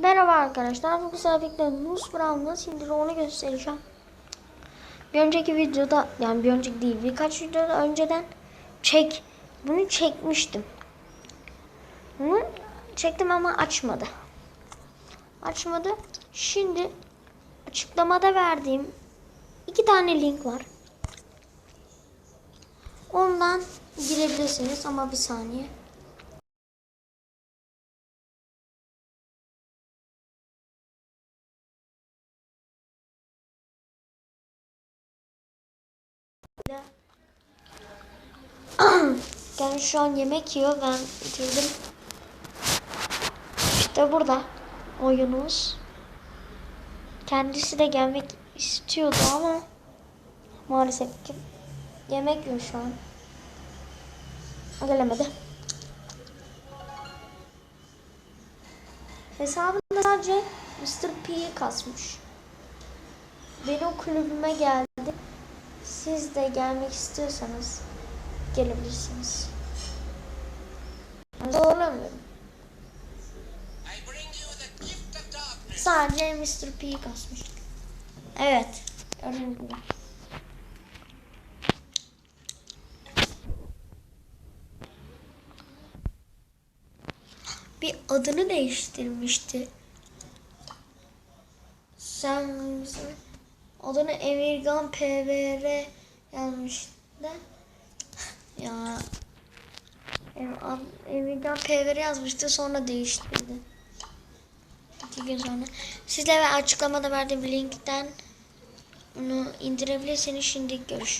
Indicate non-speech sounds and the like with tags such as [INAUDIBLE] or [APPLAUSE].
Merhaba arkadaşlar. Bu birlikte Nus Brown nasıl indirir onu göstereceğim. Bir önceki videoda yani bir önceki değil birkaç videoda önceden çek bunu çekmiştim. Bunu çektim ama açmadı. Açmadı. Şimdi açıklamada verdiğim iki tane link var. Ondan girebilirsiniz ama bir saniye. Yani [CLEARS THROAT] şu an yemek yiyor. Ben bitirdim. İşte burada oyunumuz. Kendisi de gelmek istiyordu ama maalesef ki yemek yiyor şu an. Gelemedi. Hesabında sadece Mr. P'yi kasmış. Benim kulübüme geldi. Siz de gelmek istiyorsanız gelebilirsiniz. Zorlamıyorum. Sadece Mr. P'yi kasmış. Evet. Gördüğünüz. Bir adını değiştirmişti. Sen adını Emirgan PVR yazmıştı. Ya Emirgan PVR yazmıştı sonra değiştirdi. İki gün sonra. Sizlere açıklamada verdiğim linkten bunu indirebilirsiniz. Şimdi görüşürüz.